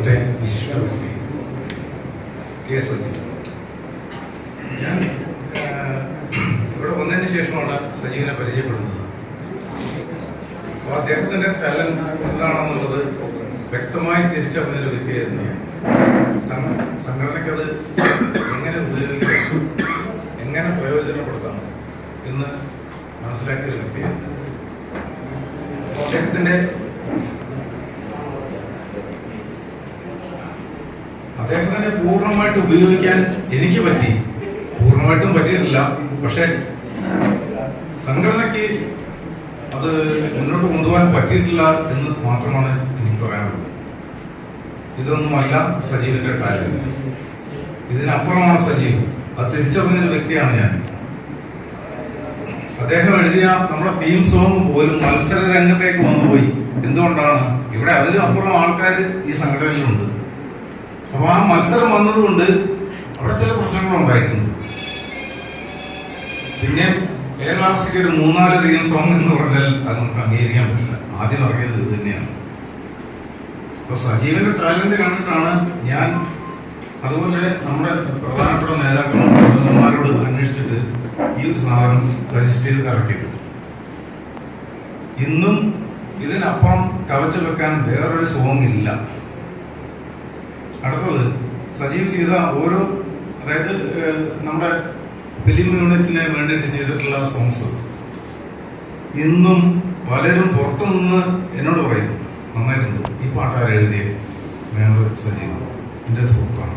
ഇവിടുത്തെ വിശിഷ്ട K S Sajeev ഞാൻ ഇവിടെ വന്നതിന് ശേഷമാണ് സജീവിനെ പരിചയപ്പെടുന്നത്. അപ്പോൾ അദ്ദേഹത്തിന്റെ ടാലന്റ് എന്താണെന്നുള്ളത് വ്യക്തമായി തിരിച്ചറിഞ്ഞൊരു വ്യക്തിയായിരുന്നു സംഘടനയ്ക്കത് എങ്ങനെ ഉപയോഗിക്കാം എങ്ങനെ പ്രയോജനപ്പെടുത്താം എന്ന് മനസ്സിലാക്കിയ ഒരു വ്യക്തിയായിരുന്നു. അദ്ദേഹത്തിന്റെ പൂർണമായിട്ട് ഉപയോഗിക്കാൻ എനിക്ക് പറ്റി. പൂർണമായിട്ടും പറ്റിയിട്ടില്ല. പക്ഷെ സംഘടനയ്ക്ക് അത് മുന്നോട്ട് കൊണ്ടുപോകാൻ പറ്റിയിട്ടില്ല എന്ന് മാത്രമാണ് എനിക്ക് പറയാനുള്ളത്. ഇതൊന്നുമല്ല സജീവിന്റെ ടാലന്റ്. ഇതിനപ്പുറമാണ് സജീവ്. അത് തിരിച്ചറിഞ്ഞൊരു വ്യക്തിയാണ് ഞാൻ. അദ്ദേഹം എഴുതിയ നമ്മുടെ തീം സോങ് പോലും മത്സര രംഗത്തേക്ക് വന്നുപോയി. എന്തുകൊണ്ടാണ്? ഇവിടെ അതിലും അപ്പുറം ആൾക്കാർ ഈ സംഘടനയിലുണ്ട്. അപ്പൊ ആ മത്സരം വന്നതുകൊണ്ട് അവിടെ ചില പ്രശ്നങ്ങൾ ഉണ്ടായിട്ടുണ്ട്. പിന്നെ കേരളാവസ്ഥയ്ക്ക് ഒരു മൂന്നാലധികം സോങ് എന്ന് പറഞ്ഞാൽ അത് നമുക്ക് അംഗീകരിക്കാൻ പറ്റില്ല. ആദ്യം അറിയത് ഇത് തന്നെയാണ്. അപ്പൊ സജീവന്റെ ടാലന്റ് കണ്ടിട്ടാണ് ഞാൻ അതുപോലെ നമ്മുടെ പ്രധാനപ്പെട്ട നേതാക്കളോട് അന്വേഷിച്ചിട്ട് ഈ ഒരു സാധനം രജിസ്റ്റർ ചെയ്ത് കറക്റ്റ് ഇന്നും ഇതിനപ്പുറം കവച്ചു വെക്കാൻ വേറൊരു സോങ് ഇല്ല. അടുത്തത് സജീവ് ചെയ്ത ഓരോ അതായത് നമ്മുടെ ഫിലിം യൂണിറ്റിന് വേണ്ടിയിട്ട് ചെയ്തിട്ടുള്ള സോങ്സ് ഇന്നും പലരും പുറത്തു നിന്ന് എന്നോട് പറയും നന്നായിട്ടുണ്ട്. ഈ പാട്ടാർ എഴുതിയ. മേയർ സജീവ് എന്റെ സുഹൃത്താണ്.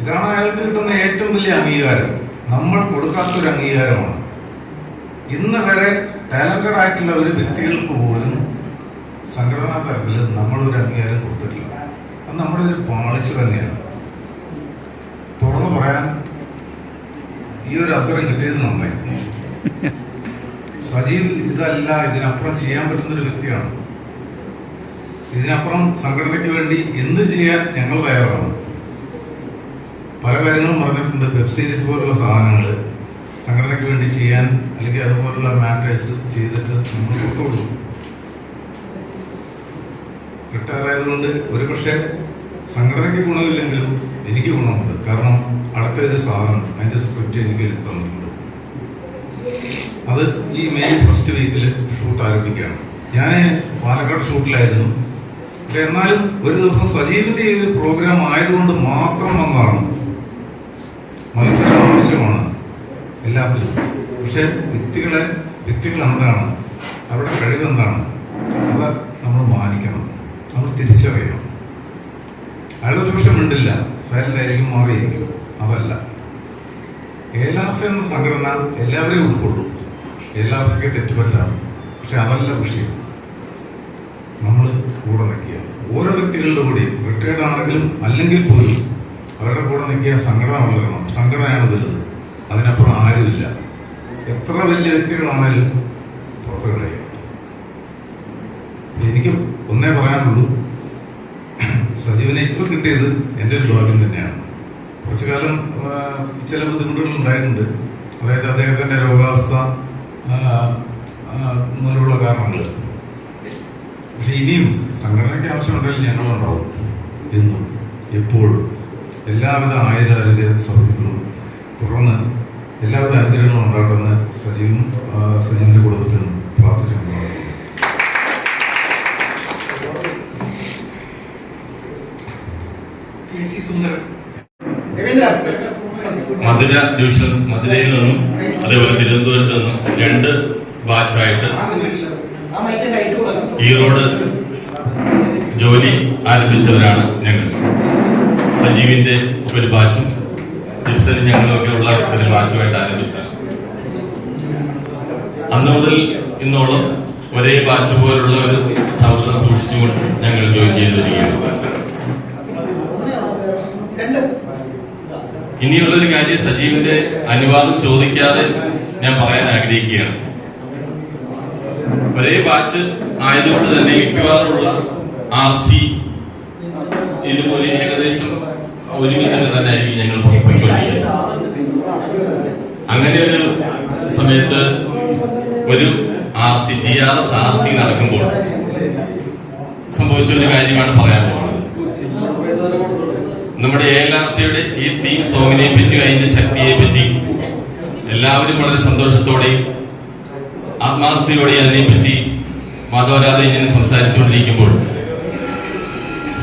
ഇതാണ് അയാൾക്ക് കിട്ടുന്ന ഏറ്റവും വലിയ അംഗീകാരം. നമ്മൾ കൊടുക്കാത്തൊരു അംഗീകാരമാണ്. ഇന്ന് വരെ ടാലന്റഡ് ആയിട്ടുള്ള ഒരു വ്യക്തികൾക്ക് പോലും സംഘടനാ തലത്തിൽ നമ്മളൊരു അംഗീകാരം കൊടുത്തിട്ടില്ല. അത് നമ്മുടെ ഒരു പാളിച്ച തന്നെയാണ്. തുറന്നു പറയാൻ ഈ ഒരു അവസരം കിട്ടിയത് നന്നായി. സജീവ് ഇതല്ല ഇതിനപ്പുറം ചെയ്യാൻ പറ്റുന്ന ഒരു വ്യക്തിയാണ്. ഇതിനപ്പുറം സംഘടനയ്ക്ക് വേണ്ടി എന്ത് ചെയ്യാൻ ഞങ്ങൾ തയ്യാറാണ്. പല കാര്യങ്ങളും പറഞ്ഞിട്ടുണ്ട്. വെബ് സീരീസ് പോലുള്ള സാധനങ്ങൾ സംഘടനയ്ക്ക് വേണ്ടി ചെയ്യാൻ അല്ലെങ്കിൽ അതുപോലുള്ള മാറ്റേഴ്സ് ചെയ്തിട്ട് നമ്മൾ പുറത്തുള്ളൂ റിട്ടയർ ആയതുകൊണ്ട് ഒരു പക്ഷേ സംഘടനയ്ക്ക് ഗുണമില്ലെങ്കിലും എനിക്ക് ഗുണമുണ്ട്. കാരണം അടുത്ത ഒരു സാധനം അതിന്റെ സ്ക്രിപ്റ്റ് എനിക്ക് എഴുതി തന്നിട്ടുണ്ട്. അത് ഈ മെയ് ഫസ്റ്റ് വീക്കിൽ ഷൂട്ട് ആരംഭിക്കുകയാണ്. ഞാൻ പാലക്കാട് ഷൂട്ടിലായിരുന്നു പക്ഷെ എന്നാലും ഒരു ദിവസം സജീവിന്റെ ഈ പ്രോഗ്രാം ആയതുകൊണ്ട് മാത്രം വന്നതാണ്. മത്സരം ആവശ്യമാണ് എല്ലാത്തിലും. പക്ഷെ വ്യക്തികളെ വ്യക്തികൾ എന്താണ്? അവരുടെ കഴിവ് എന്താണ് അത് നമ്മൾ മാനിക്കണം നമ്മൾ തിരിച്ചറിയണം. അയാൾ ഒരു പക്ഷെ മിണ്ടില്ല മാറിയിരിക്കും അതല്ല ഏലാസ എന്ന സംഘടന എല്ലാവരെയും ഉൾക്കൊള്ളും. ഏലാസയ്ക്ക് തെറ്റുപറ്റാം. പക്ഷെ അതല്ല വിഷയം. നമ്മൾ കൂടെ നിൽക്കുക. ഓരോ വ്യക്തികളുടെ കൂടെയും റിട്ടയർഡ് ആണെങ്കിലും അല്ലെങ്കിൽ പോലും അവരുടെ കൂടെ നിൽക്കുക സംഘടന വളരണം. സംഘടനയാണ് വലുത്. അതിനപ്പുറം ആരുമില്ല. എത്ര വലിയ വ്യക്തികളാണേലും പുറത്തു കളയുക. എനിക്ക് ഒന്നേ പറയാനുള്ളൂ. സജീവനെ ഇപ്പൊ കിട്ടിയത് എന്റെ ഒരു ഭാഗ്യം തന്നെയാണ്. കുറച്ചു കാലം ചില ബുദ്ധിമുട്ടുകൾ ഉണ്ടായിട്ടുണ്ട്. അതായത് അദ്ദേഹത്തിന്റെ രോഗാവസ്ഥ മൂലമുള്ള കാരണങ്ങൾ പക്ഷെ ഇനിയും സംഘടനയ്ക്ക് ആവശ്യമുണ്ടെങ്കിൽ ഞങ്ങളുണ്ടാവും. എന്നും എപ്പോഴും. എല്ലാവിധ ആയുരാരോഗ്യ സൗകര്യങ്ങളും തുടർന്ന് എല്ലാവിധ അനുഗ്രഹങ്ങളും ഉണ്ടാകട്ടെന്ന് സജീവും സജീവിന്റെ കുടുംബത്തിനും പ്രാർത്ഥിച്ചുകൊണ്ടാണ് K C Sundaran Madurai division മധുരയിൽ നിന്നും അതേപോലെ തിരുവനന്തപുരത്ത് നിന്നും രണ്ട് ബാച്ചായിട്ട് ഈറോഡ് ജോലി ആരംഭിച്ചവരാണ് ഞങ്ങൾ. സജീവിന്റെ ഒരു ബാച്ചും ജിപ്സനും ഞങ്ങളൊക്കെ ഉള്ള ഒരു ബാച്ചുമായിട്ട് ആരംഭിച്ചതാണ്. അന്ന് മുതൽ ഇന്നോളം ഒരേ ബാച്ച് പോലുള്ള ഒരു സൗഹൃദം സൂക്ഷിച്ചുകൊണ്ട് ഞങ്ങൾ ജോലി ചെയ്ത് ഇനിയുള്ളൊരു കാര്യം സജീവിന്റെ അനുവാദം ചോദിക്കാതെ ഞാൻ പറയാൻ ആഗ്രഹിക്കുകയാണ്. ഒരേ ബാച്ച് ആയതുകൊണ്ട് തന്നെ മിക്കവാറുള്ള ആർ സി ഇതിലും ഒരു ഏകദേശം ഒരുമിച്ച് തന്നെ ആയിരിക്കും ഞങ്ങൾ പൊയ്ക്കൊണ്ടിരിക്കുന്നത് അങ്ങനെ ഒരു സമയത്ത് ഒരു R C G R S R C നടക്കുമ്പോൾ സംഭവിച്ച ഒരു കാര്യമാണ് പറയാൻ പോകുന്നത്. നമ്മുടെ എ എൽ ആർ സിയുടെ ഈ തീം സോങ്ങിനെ പറ്റിയും അതിന്റെ ശക്തിയെ പറ്റി എല്ലാവരും വളരെ സന്തോഷത്തോടെയും അതിനെ അതിനെപ്പറ്റി മാധവരാധ ഇങ്ങനെ സംസാരിച്ചുകൊണ്ടിരിക്കുമ്പോൾ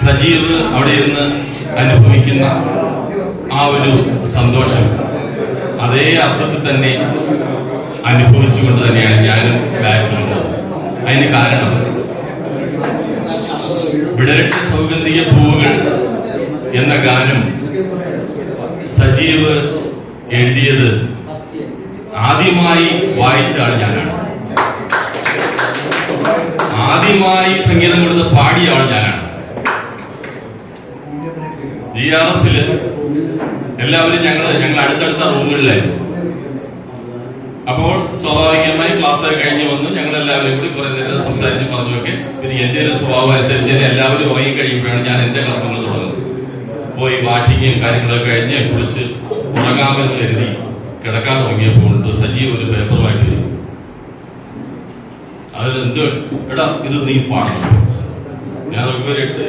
സജീവ് അവിടെ ഇരുന്ന് അനുഭവിക്കുന്ന ആ ഒരു സന്തോഷം അതേ അർത്ഥത്തിൽ തന്നെ അനുഭവിച്ചുകൊണ്ട് തന്നെയാണ് ഞാനും ബാക്കിലുള്ളത് അതിന് കാരണം വിടരക്ഷ സൗഗന്ധിക പൂവുകൾ എന്ന ഗാനം സജീവ് എഴുതിയത് ആദ്യമായി വായിച്ച ആൾ ഞാനാണ്. ആദ്യമായി സംഗീതം കൊടുത്ത് പാടിയ ആൾ ഞാനാണ്. ജി ആർ എസിൽ എല്ലാവരും ഞങ്ങൾ ഞങ്ങൾ അടുത്തടുത്ത റൂമുകളിലായിരുന്നു അപ്പോൾ സ്വാഭാവികമായി ക്ലാസ് കഴിഞ്ഞ് വന്ന് ഞങ്ങൾ എല്ലാവരും കൂടി കുറെ നേരം സംസാരിച്ച് പറഞ്ഞൊക്കെ പിന്നെ എന്റെ ഒരു സ്വഭാവം അനുസരിച്ച് എല്ലാവരും ഉറങ്ങി കഴിയുമ്പോഴാണ് ഞാൻ എന്റെ കർമ്മങ്ങൾ പോയി വാശിക്കുകയും കാര്യങ്ങളൊക്കെ കഴിഞ്ഞ് കുളിച്ച് ഉറങ്ങാമെന്ന് കരുതി കിടക്കാൻ തുടങ്ങിയപ്പോൾ സജീവ് ഒരു പേപ്പറുമായിട്ട് വരുന്നു അതിലെന്ത് എടാ ഇത് നീ പാടണം ഞാൻ നോക്കുമ്പോൾ എട്ട്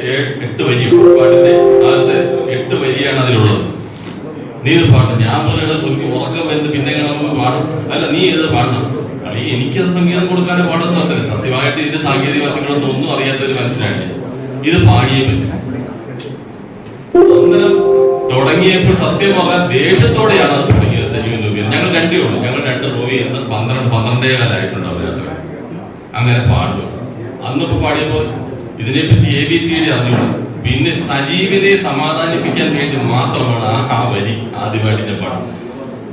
എട്ട് വരി പാട്ടിന്റെ ആദ്യത്തെ എട്ട് വരിയാണ് അതിലുള്ളത്. നീ ഇത് പാടണം. ഞാൻ പറഞ്ഞത് ഉറക്കം വരുന്നത് പിന്നെ പാടും. അല്ല നീ ഇത് പാടണം. അളി എനിക്കത് സംഗീതം കൊടുക്കാനേ പാടുന്നുണ്ട് സത്യമായിട്ട് ഇതിന്റെ സാങ്കേതിക വശങ്ങളൊന്നും ഒന്നും അറിയാത്ത ഒരു മനുഷ്യനാണ് ഇത് പാടിയേ പറ്റും. തുടങ്ങിയപ്പോൾ സത്യം പറഞ്ഞാൽ ദേഷ്യത്തോടെയാണ് അത് തുടങ്ങിയത് സജീവൻ രൂപീൻ ഞങ്ങൾ രണ്ടേ ഉള്ളൂ ഞങ്ങൾ രണ്ട് റൂമിൽ എന്ന് പന്ത്രണ്ട് പന്ത്രണ്ടേ കാലമായിട്ടുണ്ടാവും രാത്രി അങ്ങനെ പാടുക അന്നിപ്പോ പാടിയപ്പോൾ ഇതിനെപ്പറ്റി എ ബി സി ഡി അറിഞ്ഞുകൂടാ പിന്നെ സജീവിനെ സമാധാനിപ്പിക്കാൻ വേണ്ടി മാത്രമാണ് ആ വരി ആദ്യമായിട്ട് ഞാൻ പാടും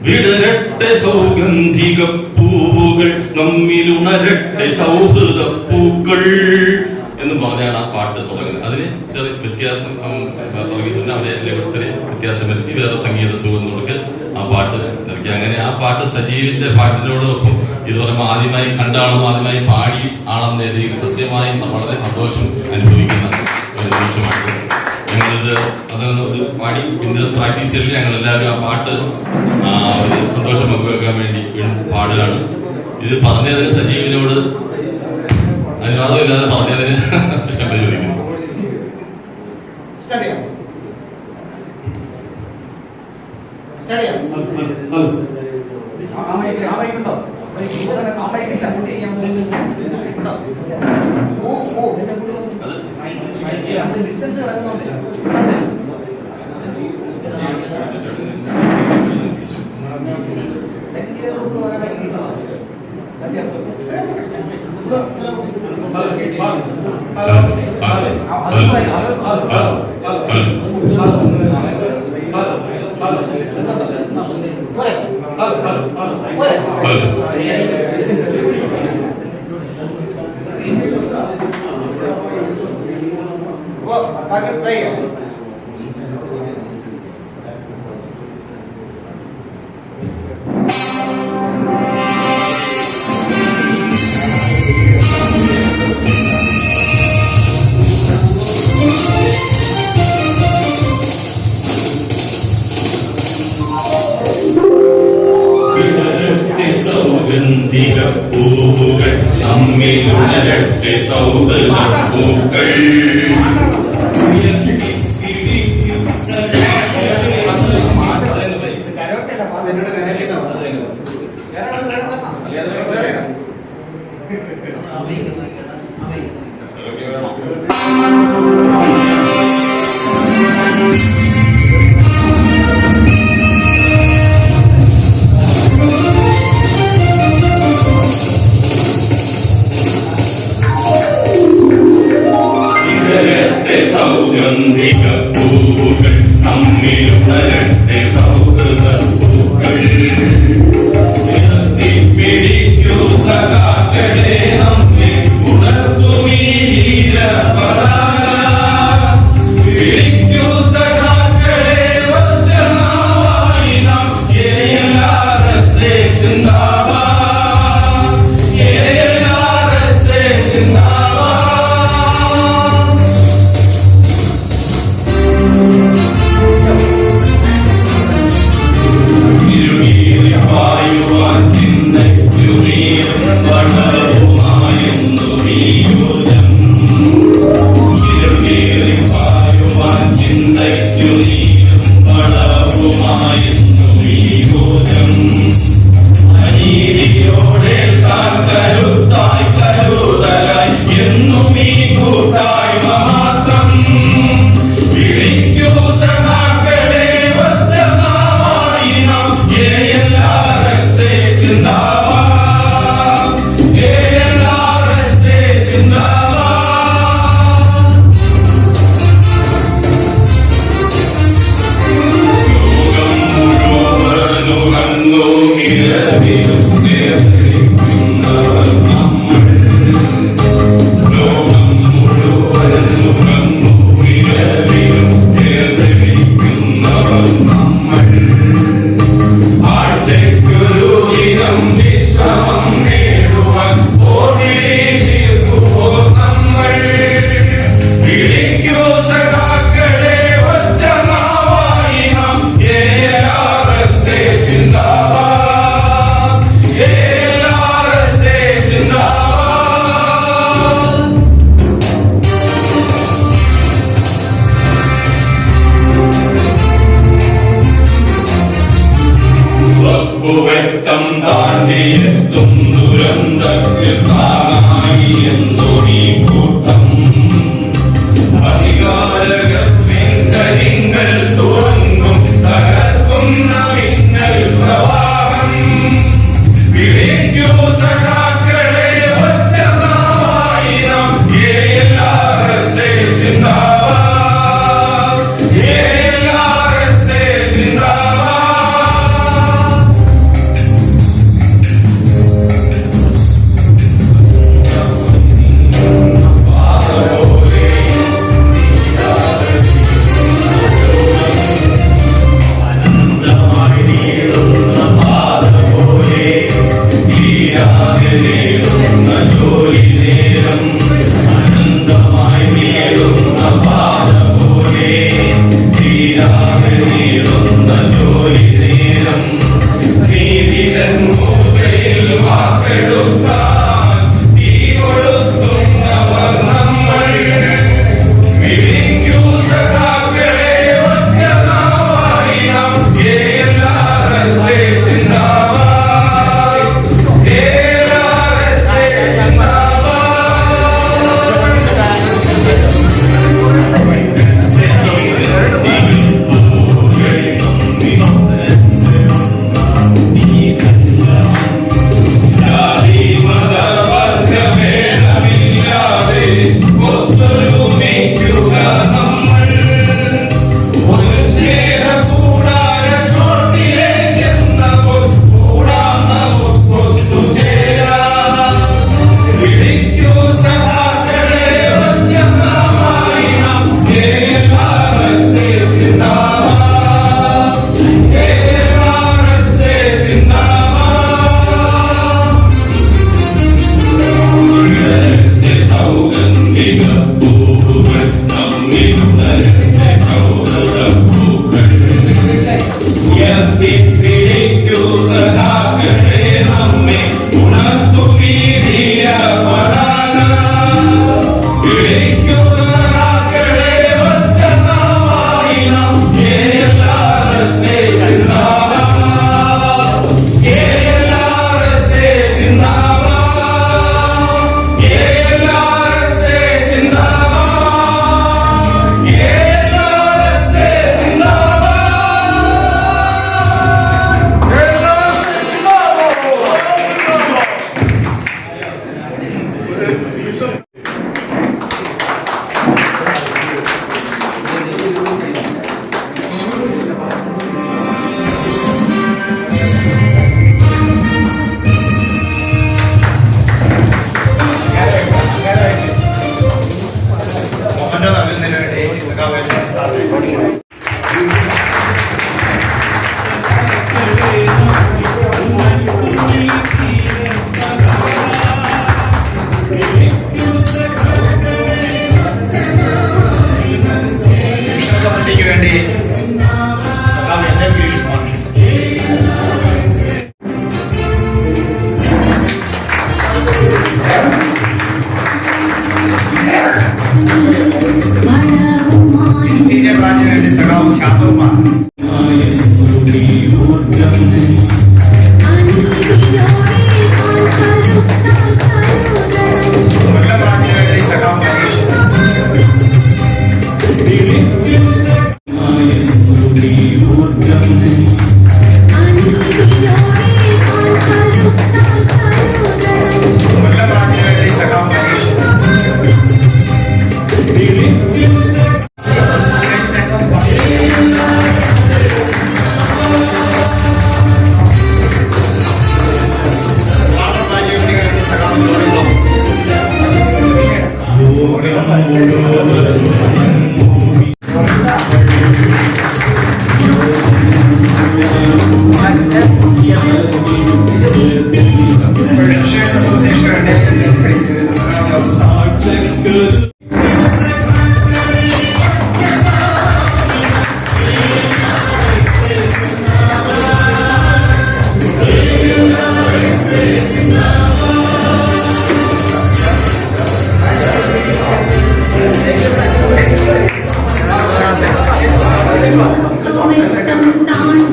വിടരട്ടെ സൗഗന്ധിക പൂവുകൾ നമ്മിലുണരട്ടെ സൗഹൃദ പൂക്കൾ എന്ന് പറഞ്ഞാണ് ആ പാട്ട് തുടങ്ങുന്നത് അതിന് ചെറിയ വ്യത്യാസം അവരെ ചെറിയ വ്യത്യാസം വരുത്തി വേറെ സംഗീത സുഖങ്ങൾക്ക് ആ പാട്ട് നൽകി അങ്ങനെ ആ പാട്ട് സജീവിന്റെ പാട്ടിനോടൊപ്പം ഇത് പറയുമ്പോൾ ആദ്യമായി കണ്ടാണെന്നും ആദ്യമായി പാടി ആണെന്ന് രീതിയിൽ സത്യമായി വളരെ സന്തോഷം അനുഭവിക്കുന്ന ഒരു നിമിഷമാണ് ഞങ്ങളിത് അതൊന്ന് പാടി പിന്നെ പ്രാക്ടീസ് ചെയ്ത് ഞങ്ങൾ എല്ലാവരും ആ പാട്ട് സന്തോഷം പങ്കുവെക്കാൻ വേണ്ടി പാടുകയാണ്. ഇത് പറഞ്ഞതിന് സജീവിനോട് അനുവാദമില്ലാതെ പറഞ്ഞതിന് ക്ഷമ ചോദിക്കുന്നു Start ചെയ്യാം. Start ചെയ്യാം. ആ mic, ആ mic ഉണ്ടോ? ആ mic support ചെയ്യാൻ ഉണ്ടോ? ഓ, ഓ, support ചെയ്യാൻ. അത് Mic, mic, അത് distance കിടക്കുന്നുണ്ട്. അത്. നെറ്റിയിലെ തൊട്ട് വരാൻ mic ഉണ്ടോ? അല്ലേ? ഇത്, ഇത്, ആ, അത് മതി, അത്, പോരെ? പോരെ? ഓ, ബാക്കി Ilumina, Deus, Deus.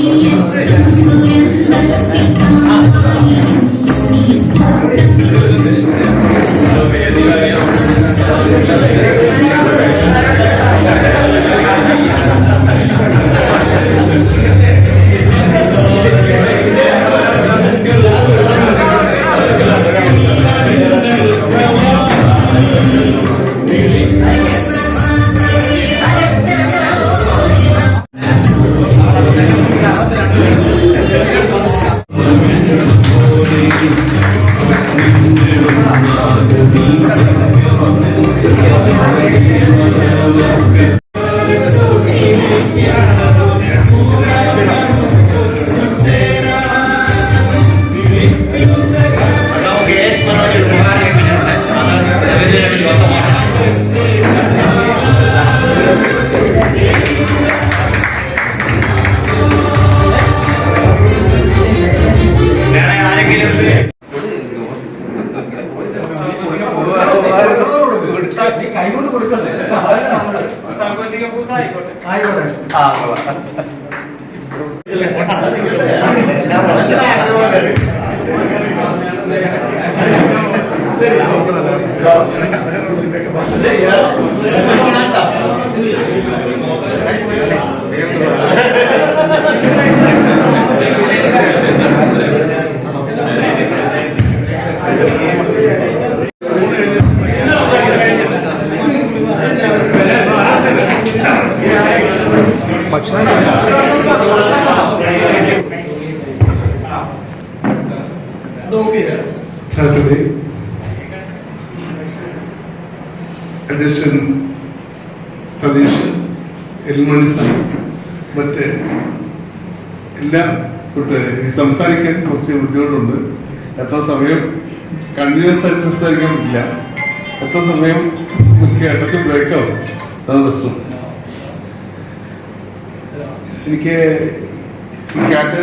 我知道这一点 സംസാരിക്കാൻ കുറച്ച് ബുദ്ധിമുട്ടുണ്ട്. എത്ര സമയം കണ്ടിന്യൂസ് ആയിട്ട് സംസാരിക്കാൻ പറ്റില്ല എത്ര സമയം കേട്ടൊക്കെ ബ്രേക്ക്? ബ്രേക്കാവും അതാണ് പ്രശ്നം. എനിക്ക്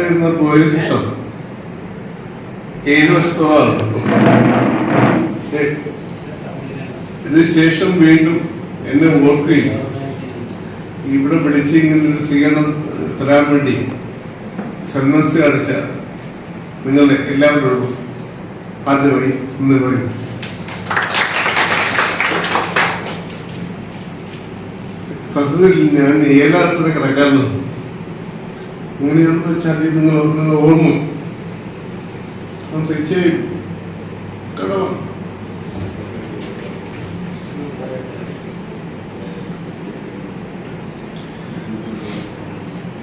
നിന്ന് പോയതിനു ശേഷം ഏഴ് വർഷത്തോളം ഇതിന് ശേഷം വീണ്ടും എന്നെ ഓർക്കുകയും ഇവിടെ വിളിച്ച് ഇങ്ങനെ ഒരു സ്വീകരണം തരാൻ വേണ്ടി സന്മനസ് കാണിച്ച നിങ്ങളുടെ എല്ലാവരോടും ആദ്യമായി ഇന്ന് പറയും സത്യത്തിൽ ഞാൻ ഏലാർസിനെ കിടക്കാറുണ്ട് അങ്ങനെയാണെന്ന് വെച്ചാൽ നിങ്ങൾ നിങ്ങൾ ഓർമ്മ. തീർച്ചയായും കടമാണ്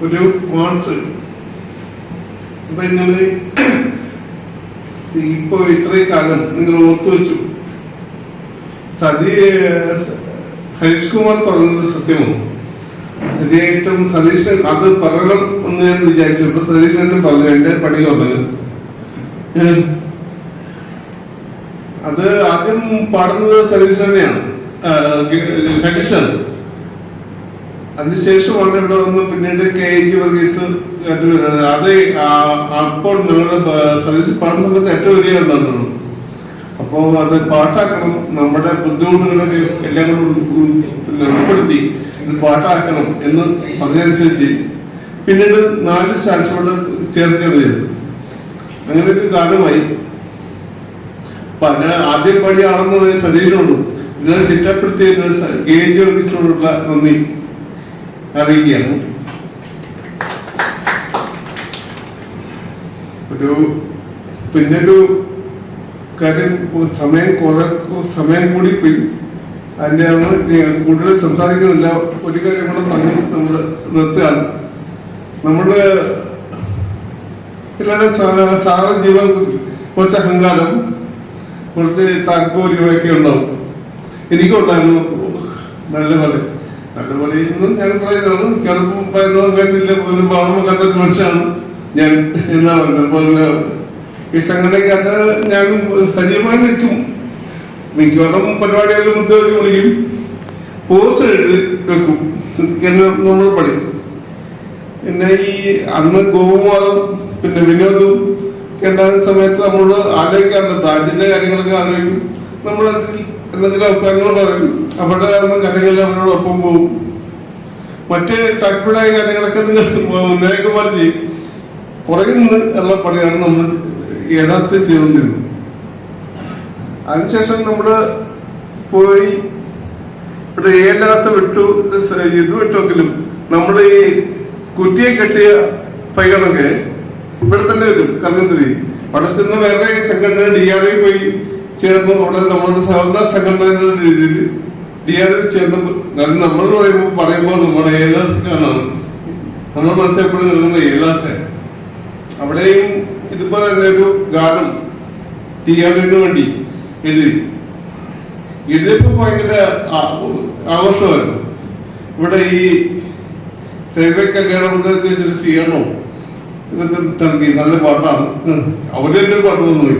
ഒരു പാട്ട് അപ്പൊ ഇങ്ങനെ ഇപ്പൊ ഇത്രയും കാലം നിങ്ങൾ ഓർത്തു വെച്ചു. സതി ഹരീഷ് കുമാർ പറഞ്ഞത് സത്യമോ ശരിയായിട്ടും സതീശൻ അത് പറയണം എന്ന് ഞാൻ വിചാരിച്ചു. ഇപ്പൊ സതീശൻ പറഞ്ഞു എന്റെ പണി പറഞ്ഞു അത് ആദ്യം പാടുന്നത് സതീശൻ തന്നെയാണ് ഹരീഷാണ് അതിനുശേഷമാണ് ഇവിടെ വന്ന് പിന്നീട് കെ. ജി വർഗീസ് അത്. അപ്പോൾ നിങ്ങളുടെ സതീശ് പാടുന്ന സമയത്ത് ഏറ്റവും വലിയ ഉണ്ടായിരുന്നുള്ളൂ അപ്പോൾ അത് പാട്ടാക്കണം നമ്മുടെ ബുദ്ധിമുട്ടുകളൊക്കെ എല്ലാം കൂടെ ഉൾ- ഉൾ- ഉൾപ്പെടുത്തി പാട്ടാക്കണം എന്ന് പറഞ്ഞതനുസരിച്ച് പിന്നീട് നാല് സ്റ്റാൻസുകൊണ്ട് ചേർക്കുകയാണ് ചെയ്തത് അങ്ങനെ ഒരു ഗാനമായി അപ്പൊ ആദ്യം പടിയാണെന്ന് സതീഷിനോടും ഇതിനെ ചിട്ടപ്പെടുത്തിയ കെ ജി വർഗീസിനോടുള്ള നന്ദി അറിയിക്കുകയാണ്. ഒരു പിന്നൊരു കാര്യം സമയം കുറെ സമയം കൂടി പോയി അതിന്റെയാണ് കൂടുതൽ സംസാരിക്കുന്നില്ല. ഒരു കാര്യം കൂടെ പറഞ്ഞ് നമ്മൾ നിർത്തുകയാണ്. എല്ലാവരും സാ- സാധാരണ ജീവൻ കുറച്ച് അഹങ്കാരം കുറച്ച് താൽപര്യമൊക്കെ ഉണ്ടാവും. എനിക്കുണ്ടായിരുന്നു നല്ല പോലെ. നല്ല പോലെ ഞാൻ പറയുന്നതാണ്. ചെറുപ്പം പറയുന്നത് കാര്യമില്ല പോലും പാടുമ്പോൾ മനുഷ്യനാണ്. ഞാൻ എന്താ പറയുന്നത് ഈ സംഘടനയ്ക്കകത്ത് ഞാൻ സജീവമായി നിൽക്കും. മിക്കവാറും പരിപാടികളിലും ഉദ്യോഗം വിളിക്കും. പോസ്റ്റ് എഴുതി വെക്കും. എന്നെ നമ്മൾ പണി പിന്നെ ഈ അന്ന് ഗോപുമാറും പിന്നെ ഒക്കെ ഉണ്ടാകുന്ന സമയത്ത് നമ്മൾ ആലോചിക്കാറുണ്ട്. ബ്രാഞ്ചിന്റെ കാര്യങ്ങളൊക്കെ ആലോചിക്കും. നമ്മൾ എന്തെങ്കിലും അഭിപ്രായങ്ങൾ പറയും. അവരുടെ കാര്യങ്ങളിൽ അവരോടൊപ്പം പോകും. മറ്റ് ടക്ഫിളായ കാര്യങ്ങളൊക്കെ നിങ്ങൾ നേരക്കുമാർ ചെയ്യും പുറകിൽ നിന്ന് ഉള്ള പണിയാണ് നമ്മൾ യഥാർത്ഥത്തിൽ ചെയ്തുകൊണ്ടിരുന്നത്. അതിനുശേഷം നമ്മൾ പോയി ഇവിടെ ഏലാസ് വിട്ടു ഇത് വിട്ടുവെങ്കിലും നമ്മൾ ഈ കുറ്റിയെ കെട്ടിയ പൈകളൊക്കെ ഇവിടെ തന്നെ വരും കർമ്മത്തിരി അവിടെ ചെന്ന് വേറെ സംഘടന ഡി ആർ പോയി ചേർന്ന് അവിടെ നമ്മുടെ സഹോദര സംഘടന രീതിയിൽ ഡി ആർ ചേർന്ന് നമ്മൾ പറയുമ്പോൾ പറയുമ്പോൾ നമ്മുടെ ഏലാസിനാണ് നമ്മൾ മനസ്സിലെപ്പോഴും നിൽക്കുന്ന ഏലാസ് അവിടെയും ഇതുപോലെ തന്നെ ഒരു ഗാനം ടി ആറിന് വേണ്ടി എഴുതി. എഴുതിയപ്പോ ഭയങ്കര ആഘോഷമായിരുന്നു. ഇവിടെ ഈ റെയിൽവേ കല്യാണം ചെയ്യണോ ഇതൊക്കെ നൽകി നല്ല പാട്ടാണ്. അവർ തന്നെ പാട്ട് വന്നു പോയി.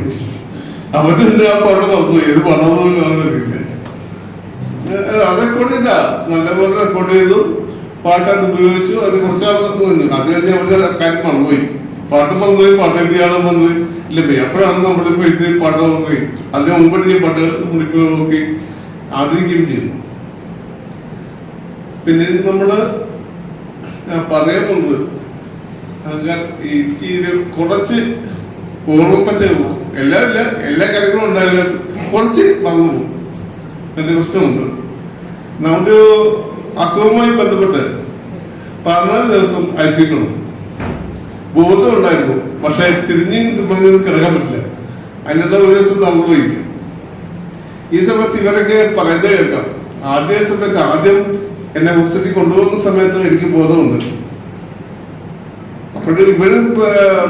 അവർ തന്നെ ആ പാട്ട് വന്നുപോയി ഏത് പാടാന്ന് അറിയില്ല. അത് റെക്കോർഡ് ചെയ്ത. നല്ലപോലെ റെക്കോർഡ് ചെയ്തു. പാട്ടായിട്ട് ഉപയോഗിച്ചു. അത് കുറച്ചാൾ അത് കഴിഞ്ഞ് അവരുടെ കാര്യം മറന്നുപോയി. പാട്ടും മറന്നുപോയി പാട്ട് എഴുതിയാളും മറന്നുപോയി ഇല്ല പോയി അപ്പോഴാണ് നമ്മളിപ്പോ ഇത് പാട്ട് നോക്കി? അതിന് മുമ്പ് എഴുതിയ പാട്ടുകൾ നമ്മളിപ്പോ നോക്കി ആദരിക്കുകയും ചെയ്യുന്നു പിന്നെ നമ്മൾ പറയാൻ വന്നത് എനിക്ക് ഇത് കുറച്ച് ഓർമ്മപ്പശ എല്ലാം ഇല്ല എല്ലാ കാര്യങ്ങളും ഉണ്ടായാലും കുറച്ച് വന്നു പോകും. എന്റെ പ്രശ്നമുണ്ട്. നമ്മുടെ അസുഖവുമായി ബന്ധപ്പെട്ട് പതിനാല് ദിവസം ഐസിക്കണം ബോധം ഉണ്ടായിരുന്നു പക്ഷെ തിരിഞ്ഞ് നമുക്ക് കിടക്കാൻ പറ്റില്ല. അതിനുള്ള ഒരു ദിവസം നമ്മൾ പോയിരിക്കും ഈ സമയത്ത് ഇവരൊക്കെ പറയുന്നത് കേൾക്കാം. ആദ്യ സമയത്ത് ആദ്യം എന്നെ ഹോസ്പിറ്റലിൽ കൊണ്ടുപോകുന്ന സമയത്ത് എനിക്ക് ബോധമുണ്ട്. അപ്പോഴും ഇവരും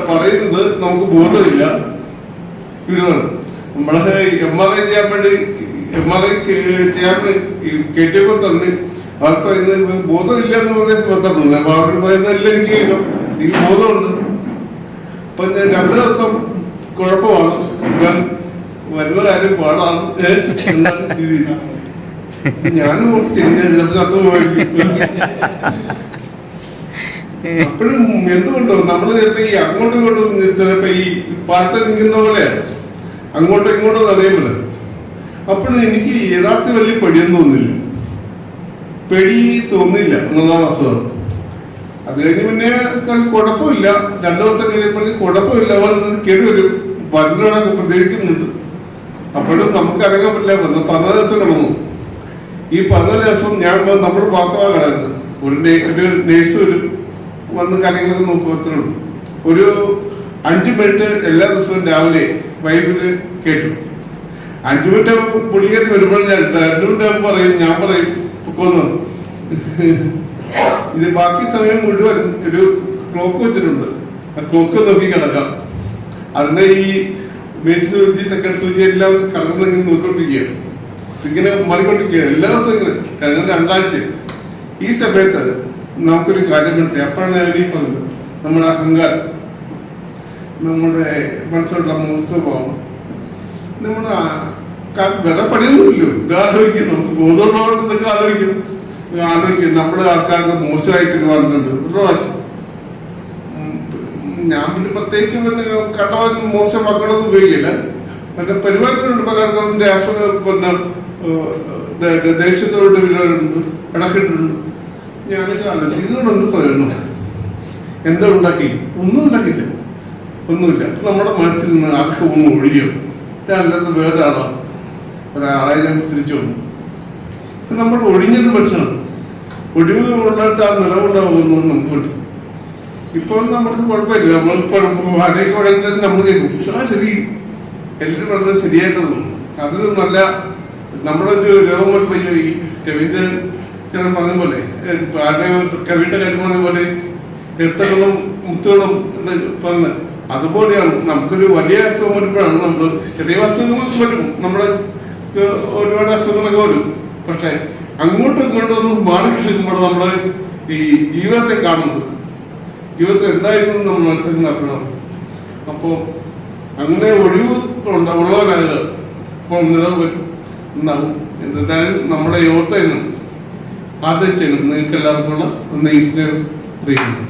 പറയുന്നത് നമുക്ക് ബോധമില്ല. ഇവരാണ് നമ്മളെ എം ആർ ഐ ചെയ്യാൻ വേണ്ടി എം ആർ ഐ ചെയ്യാൻ കയറ്റിയപ്പോൾ തന്നെ. അവർ പറയുന്നത് ബോധമില്ല എന്ന് പറഞ്ഞ തന്നു. അവർ പറയുന്നതെല്ലാം എനിക്ക് കേൾക്കാം. എനിക്ക് ബോധമുണ്ട്. അപ്പൊ ഞാൻ രണ്ടു ദിവസം കുഴപ്പമാണ്. ഞാൻ വരുന്ന കാര്യം പാടാണ്. ഞാനും പോയിരിക്കും അപ്പോഴും എന്തുകൊണ്ടോ നമ്മൾ ചിലപ്പോ ഈ അങ്ങോട്ടും ഇങ്ങോട്ടും ചിലപ്പോ ഈ പാട്ട് നിൽക്കുന്ന പോലെ അങ്ങോട്ടും ഇങ്ങോട്ടും അറിയപ്പെടും അപ്പോഴും എനിക്ക് യഥാർത്ഥ വലിയ പേടിയൊന്നും തോന്നില്ല. പേടി തോന്നില്ല എന്നുള്ള വസ്തുത അത് കഴിഞ്ഞ് പിന്നെ കുഴപ്പമില്ല. രണ്ടു ദിവസം കഴിയുമ്പോൾ കുഴപ്പമില്ല. അവൻ കയറി വരും. പല്ലിനോടൊക്കെ പ്രതികരിക്കുന്നുണ്ട് അപ്പോഴും നമുക്ക് അറിയാൻ പറ്റില്ല. വന്ന് പതിനാല് ദിവസം കിടന്നു. ഈ പതിനാല് ദിവസം ഞാൻ നമ്മുടെ പാത്രമാണ് കിടക്കുന്നത് ഒരു നേഴ്സ് വരും. വന്ന് കാര്യങ്ങളൊക്കെ നോക്കും. ഉള്ളൂ. ഒരു അഞ്ച് മിനിറ്റ് എല്ലാ ദിവസവും രാവിലെ വൈകിട്ട് കേട്ടു അഞ്ചു മിനിറ്റ് പുള്ളിക്കത്ത് വരുമ്പോൾ ഞാൻ രണ്ടു മിനിറ്റ് ആകുമ്പോൾ പറയും ഞാൻ പറയും പൊക്കോന്ന് ഇത് ബാക്കി സമയം മുഴുവൻ ഒരു ക്ലോക്ക് വെച്ചിട്ടുണ്ട്. ആ ക്ലോക്ക് നോക്കി കിടക്കാം. അതിന്റെ ഈ മിനിറ്റ് സൂചി സെക്കൻഡ് സൂചി എല്ലാം കടന്ന് നോക്കിക്കൊണ്ടിരിക്കുകയാണ്. ഇങ്ങനെ മാറിക്കൊണ്ടിരിക്കുകയാണ്. എല്ലാ ദിവസവും ഇങ്ങനെ കഴിഞ്ഞ രണ്ടാഴ്ച ഈ സമയത്ത് നമുക്കൊരു കാര്യം മനസ്സിലായി. അപ്പോഴാണ് ഞാൻ ഈ പറഞ്ഞത്. നമ്മുടെ അഹങ്കാരം നമ്മുടെ മനസ്സിലുള്ള മോശഭാവം നമ്മുടെ വില പണിയൊന്നുമില്ലല്ലോ. ഇത് ആലോചിക്കും. നമുക്ക് ബോധമുള്ളവർക്ക് ഇതൊക്കെ ആലോചിക്കും. ആലോചിക്കും. നമ്മുടെ ആൾക്കാർക്ക് മോശമായിട്ട് പറഞ്ഞിട്ടുണ്ട് ഒരു പ്രാവശ്യം. ഞാൻ പിന്നെ പ്രത്യേകിച്ച് പിന്നെ കണ്ടവൻ മോശം വാക്കുകളൊന്നും ഉപയോഗിക്കില്ല. പിന്നെ പരിപാടികളുണ്ട്. പലർക്കും രാഷ്ട്ര പിന്നെ ദേശത്തോട്ട് വിരോധമുണ്ട് ഇടക്കിട്ടുണ്ട്. ഞാനൊക്കെ ആലോചിച്ചു. ഇതുകൊണ്ടൊന്നും പറയുന്നു എന്താ ഉണ്ടാക്കി? ഒന്നും ഉണ്ടാക്കില്ല ഒന്നുമില്ല. നമ്മുടെ മനസ്സിൽ നിന്ന് അതൊക്കെ ഒന്ന് ഒഴിയും. അല്ലാത്ത വേറൊരാളാണ് ഒരാളെ ഞാൻ തിരിച്ചു വന്നു. നമ്മൾ ഒഴിഞ്ഞൊരു മനുഷ്യനാണ് ഒഴിവ് ഉള്ളിടത്ത് ആ നിലവുണ്ടാവുമെന്ന് നമുക്ക് മനസ്സിലായി ഇപ്പോൾ നമുക്ക് കുഴപ്പമില്ല. നമ്മൾ ആരെയൊക്കെ വഴക്കിലും നമ്മൾ കേൾക്കും ആ ശരി. എല്ലാവരും പറഞ്ഞത് ശരിയായിട്ട് തോന്നും അതൊരു നല്ല നമ്മുടെ ഒരു രോഗം വരുമ്പോൾ ഈ രവീന്ദ്രൻ ചില പറഞ്ഞ പോലെ ആരുടെ കവിയുടെ കാര്യം പറഞ്ഞ പോലെ രക്തങ്ങളും മുത്തുകളും എന്ന് പറഞ്ഞ് അതുപോലെയാണ്. നമുക്കൊരു വലിയ അസുഖം വരുമ്പോഴാണ് നമ്മൾ ചെറിയ അസുഖങ്ങൾ വരും. നമ്മുടെ ഒരുപാട് അസുഖങ്ങളൊക്കെ വരും. പക്ഷെ അങ്ങോട്ടും ഇങ്ങോട്ടും ഒന്നും മാറി കിട്ടുമ്പോൾ നമ്മൾ ഈ ജീവിതത്തെ കാണുന്നത്. ജീവിതത്തിൽ എന്തായിരുന്നു നമ്മൾ മനസ്സിലാക്കുന്ന അപ്പോഴാണ് അപ്പോൾ അങ്ങനെ ഒഴിവ് ഉള്ളവരാണ് ഇപ്പോൾ നിലവിലും നിലവ് ഉണ്ടാവും എന്തായാലും നമ്മുടെ യോർത്തേനും ആദരിച്ചേനും നിങ്ങൾക്ക് എല്ലാവർക്കും ഉള്ള നെയ്സിനെ അറിയിക്കുന്നു